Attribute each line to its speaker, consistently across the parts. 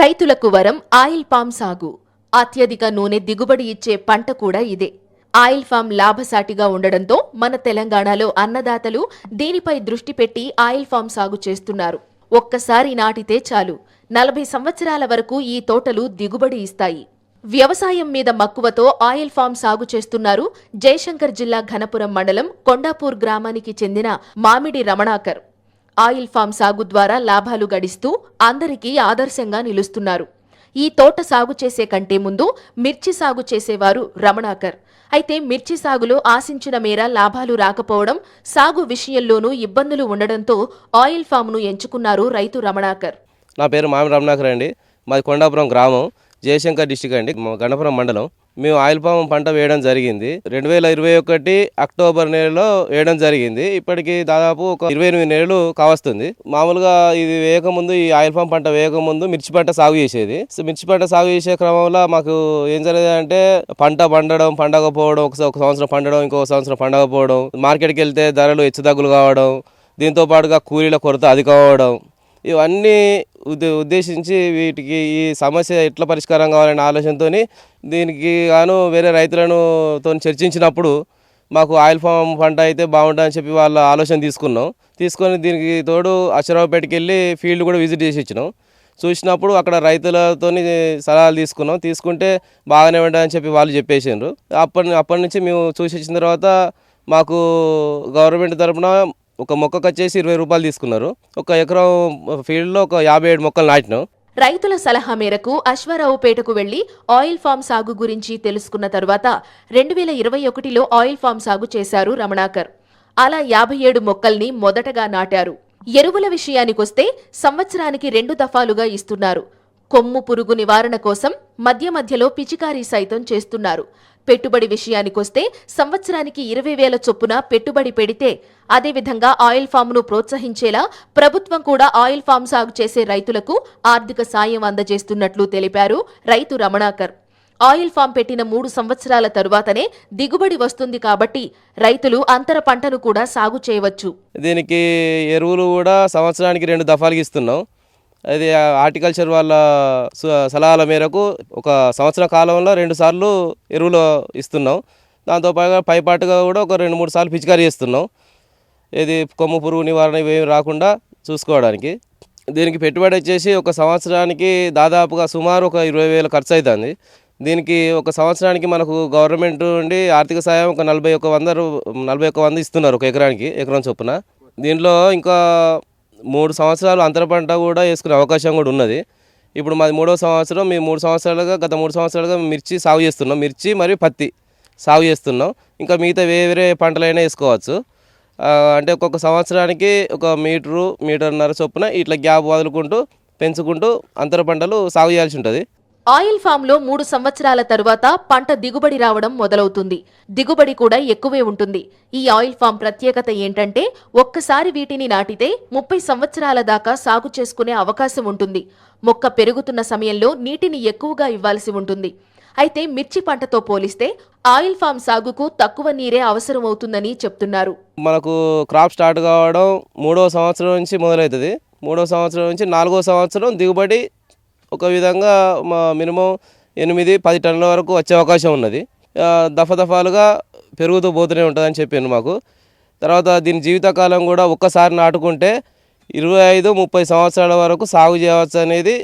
Speaker 1: రైతులకు వరం oil palm సాగు. అత్యధిక నూనె దిగుబడి ఇచ్చే పంట కూడా ఇదే. ఆయిల్ ఫామ్ లాభసాటిగా ఉండడంతో మన తెలంగాణలో అన్నదాతలు దీనిపై దృష్టి పెట్టి ఆయిల్ ఫామ్ సాగు చేస్తున్నారు. ఒక్కసారి నాటితే చాలు. నలభై సంవత్సరాల వరకు ఈ తోటలు దిగుబడి ఇస్తాయి. వ్యవసాయం మీద మక్కువతో ఆయిల్ ఫామ్ సాగు చేస్తున్నారు జయశంకర్ జిల్లా ఘనపురం మండలం కొండాపూర్ గ్రామానికి చెందిన మామిడి రమణాకర్. ఆయిల్ ఫామ్ సాగు ద్వారా లాభాలు గడిస్తూ అందరికీ ఆదర్శంగా నిలుస్తున్నారు. ఈ తోట సాగు చేసే కంటే ముందు మిర్చి సాగు చేసేవారు రమణాకర్. అయితే మిర్చి సాగులో ఆశించిన మేర లాభాలు రాకపోవడం సాగు విషయంలోనూ ఇబ్బందులు ఉండడంతో ఆయిల్ ఫామ్ను ఎంచుకున్నారు రైతు రమణాకర్.
Speaker 2: నా పేరు మామి రమణాకర్ అండి. మాది కొండాపురం గ్రామం జయశంకర్ డిస్టిక్ అండి. మా గణపురం మండలం. మేము ఆయిల్ పామ్ పంట వేయడం జరిగింది. రెండు వేల ఇరవై ఒకటి అక్టోబర్ నెలలో వేయడం జరిగింది. ఇప్పటికి దాదాపు ఒక ఇరవై ఎనిమిది నెలలు కావస్తుంది. మామూలుగా ఇది వేయకముందు ఈ ఆయిల్ పామ్ పంట వేయకముందు మిర్చి పంట సాగు చేసేది. సో మిర్చి పంట సాగు చేసే క్రమంలో మాకు ఏం జరిగేదంటే పంట పండడం పండకపోవడం ఒక ఒక సంవత్సరం పండడం ఇంకో సంవత్సరం పండకపోవడం మార్కెట్కి వెళ్తే ధరలు హెచ్చుతగ్గులు కావడం దీంతో పాటుగా కూలీల కొరత అధికం అవ్వడం ఇవన్నీ ఉద్దేశించి వీటికి ఈ సమస్య ఎట్లా పరిష్కారం కావాలనే ఆలోచనతో దీనికి గాను వేరే రైతులను తో చర్చించినప్పుడు మాకు ఆయిల్ ఫామ్ పంట అయితే బాగుంటుందని చెప్పి వాళ్ళ ఆలోచన తీసుకున్నాం. తీసుకొని దీనికి తోడు అశ్వరావుపేటకి వెళ్ళి ఫీల్డ్ కూడా విజిట్ చేసి ఇచ్చినాం చూసినప్పుడు అక్కడ రైతులతో సలహాలు తీసుకున్నాం. తీసుకుంటే బాగానే ఉంటుందని చెప్పి వాళ్ళు చెప్పేసిండ్రు. అప్పటి అప్పటి నుంచి మేము చూసి ఇచ్చిన తర్వాత మాకు గవర్నమెంట్ తరపున ఒక మొక్కకు వచ్చేసి ఇరవై రూపాయలు తీసుకున్నారు. ఒక ఎకరం ఫీల్డ్లో ఒక యాభై ఏడు మొక్కలు నాటినాం.
Speaker 1: రైతుల సలహా మేరకు అశ్వారావుపేటకు వెళ్ళి ఆయిల్ ఫామ్ సాగు గురించి తెలుసుకున్న తర్వాత రెండు వేల ఇరవై ఒకటిలో ఆయిల్ ఫామ్ సాగు చేశారు రమణాకర్. అలా యాభై ఏడు మొక్కల్ని మొదటగా నాటారు. ఎరువుల విషయానికొస్తే సంవత్సరానికి రెండు దఫాలుగా ఇస్తున్నారు. కొమ్ము పురుగు నివారణ కోసం మధ్య మధ్యలో పిచికారీ సైతం చేస్తున్నారు. పెట్టుబడి విషయానికొస్తే సంవత్సరానికి ఇరవై వేల చొప్పున పెట్టుబడి పెడితే అదేవిధంగా ఆయిల్ ఫామ్ను ప్రోత్సహించేలా ప్రభుత్వం కూడా ఆయిల్ ఫామ్ సాగు చేసే రైతులకు ఆర్థిక సాయం అందజేస్తున్నట్లు తెలిపారు రైతు రమణాకర్. ఆయిల్ ఫామ్ పెట్టిన మూడు సంవత్సరాల తరువాతనే దిగుబడి వస్తుంది కాబట్టి రైతులు అంతర పంటను కూడా సాగు చేయవచ్చు.
Speaker 2: దీనికి ఎరువులు కూడా సంవత్సరానికి రెండు దఫాలుగా ఇస్తున్నాం. అది హార్టికల్చర్ వాళ్ళ సలహాల మేరకు ఒక సంవత్సర కాలంలో రెండు సార్లు ఎరువులు ఇస్తున్నాం. దాంతోపాటుగా పైపాటుగా కూడా ఒక రెండు మూడు సార్లు పిచికారీ చేస్తున్నాం. ఇది కొమ్ము పురుగు నివారణ ఇవేమి రాకుండా చూసుకోవడానికి. దీనికి పెట్టుబడి వచ్చేసి ఒక సంవత్సరానికి దాదాపుగా సుమారు ఒక ఇరవై వేల ఖర్చు అవుతుంది దీనికి ఒక సంవత్సరానికి మనకు గవర్నమెంట్ నుండి ఆర్థిక సాయం ఒక నలభై ఒక వంద నలభై ఒక వంద ఇస్తున్నారు ఒక ఎకరానికి ఎకరం చొప్పున. దీంట్లో ఇంకా మూడు సంవత్సరాలు అంతర పంట కూడా వేసుకునే అవకాశం కూడా ఉన్నది. ఇప్పుడు మాది మూడో సంవత్సరం మేము మూడు సంవత్సరాలుగా గత మూడు సంవత్సరాలుగా మిర్చి సాగు చేస్తున్నాం. మిర్చి మరియు పత్తి సాగు చేస్తున్నాం. ఇంకా మిగతా వేరే వేరే పంటలైనా వేసుకోవచ్చు. అంటే ఒక్కొక్క సంవత్సరానికి ఒక మీటరు మీటర్న్నర చొప్పున ఇట్లా గ్యాప్ వదులుకుంటూ పెంచుకుంటూ అంతర పంటలు సాగు చేయాల్సి ఉంటుంది.
Speaker 1: ఆయిల్ ఫామ్లో మూడు సంవత్సరాల తరువాత పంట దిగుబడి రావడం మొదలవుతుంది. దిగుబడి కూడా ఎక్కువే ఉంటుంది. ఈ ఆయిల్ ఫామ్ ప్రత్యేకత ఏంటంటే ఒక్కసారి వీటిని నాటితే ముప్పై సంవత్సరాల దాకా సాగు చేసుకునే అవకాశం ఉంటుంది. మొక్క పెరుగుతున్న సమయంలో నీటిని ఎక్కువగా ఇవ్వాల్సి ఉంటుంది. అయితే మిర్చి పంటతో పోలిస్తే ఆయిల్ ఫామ్ సాగుకు తక్కువ నీరే అవసరమవుతుందని చెప్తున్నారు.
Speaker 2: మనకు క్రాప్ స్టార్ట్ కావడం మూడో సంవత్సరం నుంచి మొదలవుతుంది. మూడో సంవత్సరం నుంచి నాలుగో సంవత్సరం దిగుబడి ఒక విధంగా మా మినిమం ఎనిమిది పది టన్నుల వరకు వచ్చే అవకాశం ఉన్నది. ఆ, దఫదఫాలుగా పెరుగుతూ పోతూనే ఉంటుందని చెప్పాను మాకు. తర్వాత దీని జీవితకాలం కూడా ఒక్కసారి నాటుకుంటే ఇరవై ఐదు ముప్పై సంవత్సరాల వరకు సాగు చేయవచ్చు అనేది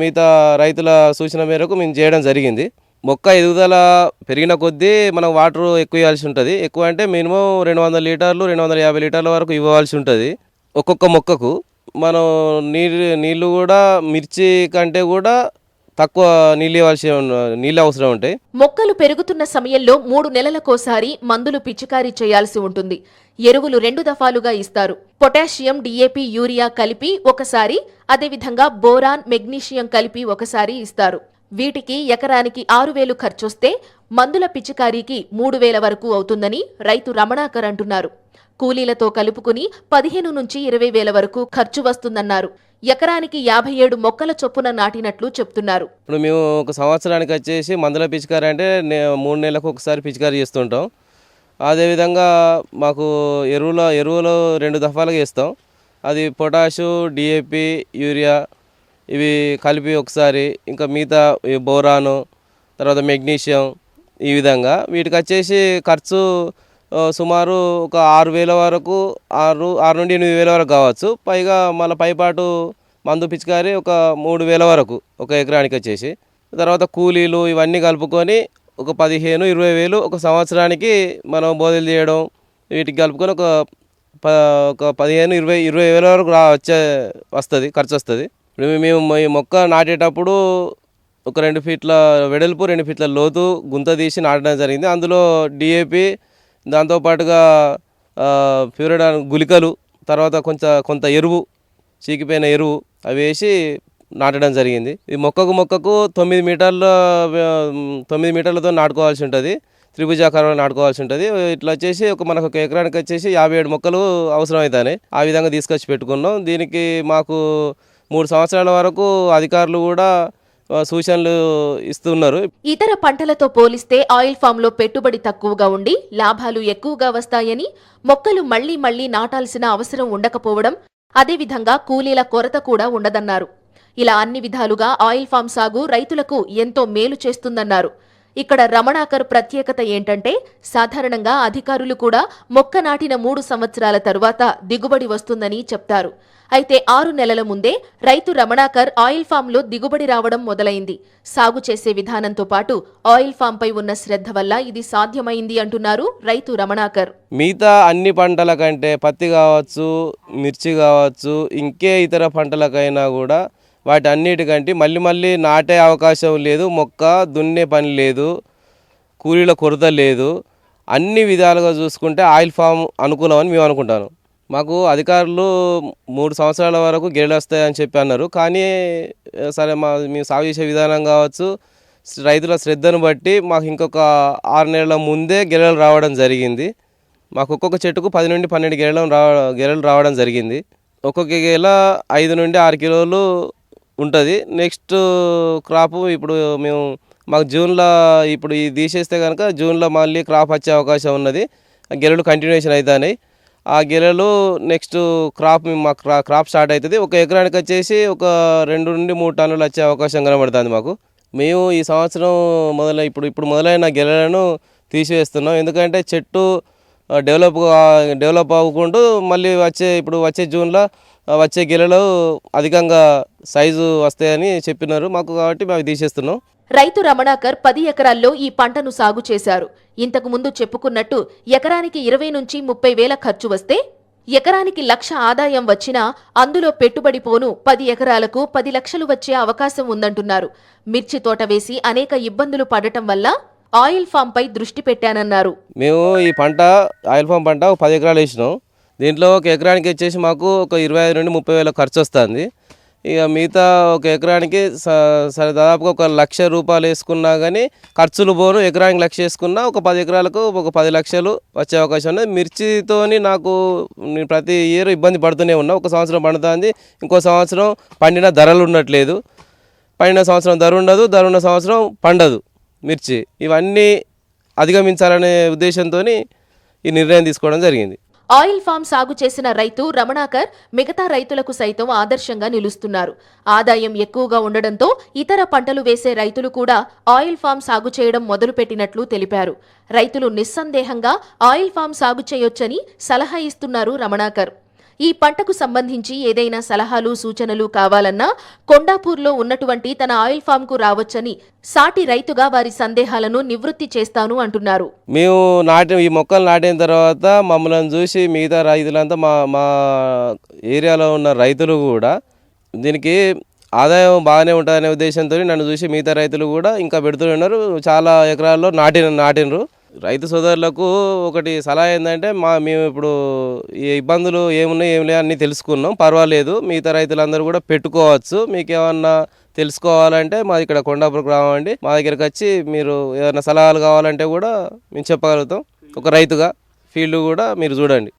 Speaker 2: మిగతా రైతుల సూచన మేరకు మేము చేయడం జరిగింది. మొక్క ఎదుగుదల పెరిగిన కొద్దీ మనం వాటర్ ఎక్కువ ఇవ్వాల్సి ఉంటుంది. ఎక్కువ అంటే మినిమం రెండు వందల లీటర్లు రెండు వందల యాభై లీటర్ల వరకు ఇవ్వాల్సి ఉంటుంది ఒక్కొక్క మొక్కకు. మనం నీళ్ళు నీళ్ళు కూడా మిర్చి కంటే కూడా తక్కువ నీళ్ళు ఇవ్వాల్సి నీళ్ళు అవసరం ఉంటాయి.
Speaker 1: మొక్కలు పెరుగుతున్న సమయంలో మూడు నెలలకోసారి మందులు పిచికారీ చేయాల్సి ఉంటుంది. ఎరువులు రెండు దఫాలుగా ఇస్తారు. పొటాషియం డిఏపి యూరియా కలిపి ఒకసారి అదేవిధంగా బోరాన్ మెగ్నీషియం కలిపి ఒకసారి ఇస్తారు. వీటికి ఎకరానికి ఆరు వేలు ఖర్చొస్తే మందుల పిచికారీకి మూడు వేల వరకు అవుతుందని రైతు రమణాకర్ అంటున్నారు. కూలీలతో కలుపుకుని పదిహేను నుంచి ఇరవై వేల వరకు ఖర్చు వస్తుందన్నారు. ఎకరానికి యాభై ఏడు మొక్కల చొప్పున నాటినట్లు చెప్తున్నారు.
Speaker 2: ఇప్పుడు మేము ఒక సంవత్సరానికి వచ్చేసి మందుల పిచికారీ అంటే మూడు నెలలకు ఒకసారి పిచికారి చేస్తుంటాం. అదేవిధంగా మాకు ఎరువుల ఎరువులు రెండు దఫాలుగా ఇస్తాం అది పొటాషు డిఏపి యూరియా ఇవి కలిపి ఒకసారి ఇంకా మిగతా బోరాను తర్వాత మెగ్నీషియం ఈ విధంగా వీటికి వచ్చేసి ఖర్చు సుమారు ఒక ఆరు వేల వరకు ఆరు ఆరు నుండి ఎనిమిది వేల వరకు కావచ్చు. పైగా మళ్ళీ పైపాటు మందు పిచికారి ఒక మూడు వేల వరకు ఒక ఎకరానికి వచ్చేసి. తర్వాత కూలీలు ఇవన్నీ కలుపుకొని ఒక పదిహేను ఇరవై వేలు ఒక సంవత్సరానికి మనం బోధలు చేయడం వీటికి కలుపుకొని ఒక ప ఒక పదిహేను ఇరవై ఇరవై వేల వరకు రా వచ్చే వస్తుంది ఖర్చు వస్తుంది. ఇప్పుడు మేము ఈ మొక్క నాటేటప్పుడు ఒక రెండు ఫీట్ల వెడల్పు రెండు ఫీట్ల లోతు గుంత తీసి నాటడం జరిగింది. అందులో డిఏపి దాంతోపాటుగా ప్యూరిడాన్ గుళికలు తర్వాత కొంత కొంత ఎరువు చీకిపోయిన ఎరువు అవి వేసి నాటడం జరిగింది. ఈ మొక్కకు మొక్కకు తొమ్మిది మీటర్ల తొమ్మిది మీటర్లతో నాటుకోవాల్సి ఉంటుంది. త్రిభుజాకారంలో నాటుకోవాల్సి ఉంటుంది. ఇట్లా వచ్చేసి ఒక మనకు ఒక ఎకరానికి వచ్చేసి యాభై ఏడు మొక్కలు అవసరమవుతాయి ఆ విధంగా తీసుకొచ్చి పెట్టుకున్నాం. దీనికి మాకు మూడు సంవత్సరాల వరకు అధికారులు కూడా సూచనలు ఇస్తున్నారు.
Speaker 1: ఇతర పంటలతో పోలిస్తే ఆయిల్ ఫామ్లో పెట్టుబడి తక్కువగా ఉండి లాభాలు ఎక్కువగా వస్తాయని మొక్కలు మళ్ళీ మళ్ళీ నాటాల్సిన అవసరం ఉండకపోవడం అదేవిధంగా కూలీల కొరత కూడా ఉండదన్నారు. ఇలా అన్ని విధాలుగా ఆయిల్ ఫామ్ సాగు రైతులకు ఎంతో మేలు చేస్తుందన్నారు. ఇక్కడ రమణాకర్ ప్రత్యేకత ఏంటంటే సాధారణంగా అధికారులు కూడా మొక్క నాటిన మూడు సంవత్సరాల తరువాత దిగుబడి వస్తుందని చెప్తారు. అయితే ఆరు నెలల ముందే రైతు రమణాకర్ ఆయిల్ ఫామ్లో దిగుబడి రావడం మొదలైంది. సాగు చేసే విధానంతో పాటు ఆయిల్ ఫామ్పై ఉన్న శ్రద్ధ వల్ల ఇది సాధ్యమైంది అంటున్నారు రైతు రమణాకర్.
Speaker 2: మిగతా అన్ని పంటల కంటే పత్తి కావచ్చు మిర్చి కావచ్చు ఇంకే ఇతర పంటలకైనా కూడా వాటి అన్నిటికంటే మళ్ళీ మళ్ళీ నాటే అవకాశం లేదు మొక్క దున్నే పని లేదు కూలీల కొరత లేదు. అన్ని విధాలుగా చూసుకుంటే ఆయిల్ ఫామ్ అనుకూలం అని మేము అనుకుంటాను. మాకు అధికారులు మూడు సంవత్సరాల వరకు గేడెలు వస్తాయని చెప్పి అన్నారు. కానీ సరే మా మేము సాగు చేసే విధానం కావచ్చు రైతుల శ్రద్ధను బట్టి మాకు ఇంకొక ఆరు నెలల ముందే గెలలు రావడం జరిగింది. మాకు ఒక్కొక్క చెట్టుకు పది నుండి పన్నెండు గెలలు రావ గెలలు రావడం జరిగింది. ఒక్కొక్క గెల ఐదు నుండి ఆరు కిలోలు ఉంటుంది. నెక్స్ట్ క్రాప్ ఇప్పుడు మేము మాకు జూన్లో ఇప్పుడు ఇది తీసేస్తే కనుక జూన్లో మళ్ళీ క్రాప్ వచ్చే అవకాశం ఉన్నది. ఆ గెలలు కంటిన్యూషన్ అవుతున్నాయి ఆ గెలలు నెక్స్ట్ క్రాప్ మా క్రా క్రాప్ స్టార్ట్ అవుతుంది ఒక ఎకరానికి వచ్చేసి ఒక రెండు నుండి మూడు టన్నులు వచ్చే అవకాశం కనబడుతుంది మాకు. మేము ఈ సంవత్సరం మొదలై ఇప్పుడు ఇప్పుడు మొదలైన గెలలను తీసివేస్తున్నాం. ఎందుకంటే చెట్టు డెవలప్ డెవలప్ అవ్వకుండా మళ్ళీ వచ్చే ఇప్పుడు వచ్చే జూన్లో వచ్చే గెలలు అధికంగా సైజు వస్తాయని చెప్పినారు. మాకు కాబట్టి మేము తీసేస్తున్నాం.
Speaker 1: రైతు రమణాకర్ పది ఎకరాల్లో ఈ పంటను సాగు చేశారు. ఇంతకు ముందు చెప్పుకున్నట్టు ఎకరానికి ఇరవై నుంచి ముప్పై వేల ఖర్చు వస్తే ఎకరానికి లక్ష ఆదాయం వచ్చినా అందులో పెట్టుబడి పోను పది ఎకరాలకు పది లక్షలు వచ్చే అవకాశం ఉందంటున్నారు. మిర్చి తోట వేసి అనేక ఇబ్బందులు పడటం వల్ల ఆయిల్ ఫామ్పై దృష్టి పెట్టానన్నారు.
Speaker 2: మేము ఈ పంట ఆయిల్ ఫామ్ పంట పది ఎకరాలు వేసినాం. దీంట్లో ఒక ఎకరానికి వచ్చేసి మాకు ఒక ఇరవై ఐదు నుండి ముప్పై వేల ఖర్చు వస్తుంది. ఇక మిగతా ఒక ఎకరానికి స- సరే దాదాపుగా ఒక లక్ష రూపాయలు వేసుకున్నా కానీ ఖర్చులు పోను. ఎకరానికి లక్ష వేసుకున్నా ఒక పది ఎకరాలకు ఒక పది లక్షలు వచ్చే అవకాశం ఉన్నది. మిర్చితోని నాకు నేను ప్రతి ఇయర్ ఇబ్బంది పడుతూనే ఉన్నా. ఒక సంవత్సరం పండుతుంది. ఇంకో సంవత్సరం పండిన ధరలు ఉండట్లేదు. పండిన సంవత్సరం ధర ఉండదు. ధర ఉన్న సంవత్సరం పండదు మిర్చి. ఇవన్నీ అధిగమించాలనే ఉద్దేశంతో ఈ నిర్ణయం తీసుకోవడం జరిగింది.
Speaker 1: ఆయిల్ ఫామ్ సాగు చేసిన రైతు రమణాకర్ మిగతా రైతులకు సైతం ఆదర్శంగా నిలుస్తున్నారు. ఆదాయం ఎక్కువగా ఉండడంతో ఇతర పంటలు వేసే రైతులు కూడా ఆయిల్ ఫామ్ సాగు చేయడం మొదలుపెట్టినట్లు తెలిపారు. రైతులు నిస్సందేహంగా ఆయిల్ ఫామ్ సాగు చేయొచ్చని సలహా ఇస్తున్నారు రమణాకర్. ఈ పంటకు సంబంధించి ఏదైనా సలహాలు సూచనలు కావాలన్నా కొండాపూర్లో ఉన్నటువంటి తన ఆయిల్ ఫామ్కు రావచ్చని సాటి రైతుగా వారి సందేహాలను నివృత్తి చేస్తాను అంటున్నారు.
Speaker 2: మేము నాటి ఈ మొక్కలు నాటిన తర్వాత మమ్మల్ని చూసి మిగతా రైతులంతా మా మా ఏరియాలో ఉన్న రైతులు కూడా దీనికి ఆదాయం బాగానే ఉంటుందనే ఉద్దేశంతో నన్ను చూసి మిగతా రైతులు కూడా ఇంకా పెడుతున్నారు చాలా ఎకరాల్లో నాటిన నాటినరు. రైతు సోదరులకు ఒకటి సలహా ఏంటంటే మా మేము ఇప్పుడు ఈ ఇబ్బందులు ఏమున్నాయి ఏం లేవు అన్నీ తెలుసుకున్నాం పర్వాలేదు. మిగతా రైతులందరూ కూడా పెట్టుకోవచ్చు. మీకు ఏమన్నా తెలుసుకోవాలంటే మాది ఇక్కడ కొండాపురం అండి. మా దగ్గరకు వచ్చి మీరు ఏదైనా సలహాలు కావాలంటే కూడా మేము చెప్పగలుగుతాం. ఒక రైతుగా ఫీల్డ్ కూడా మీరు చూడండి.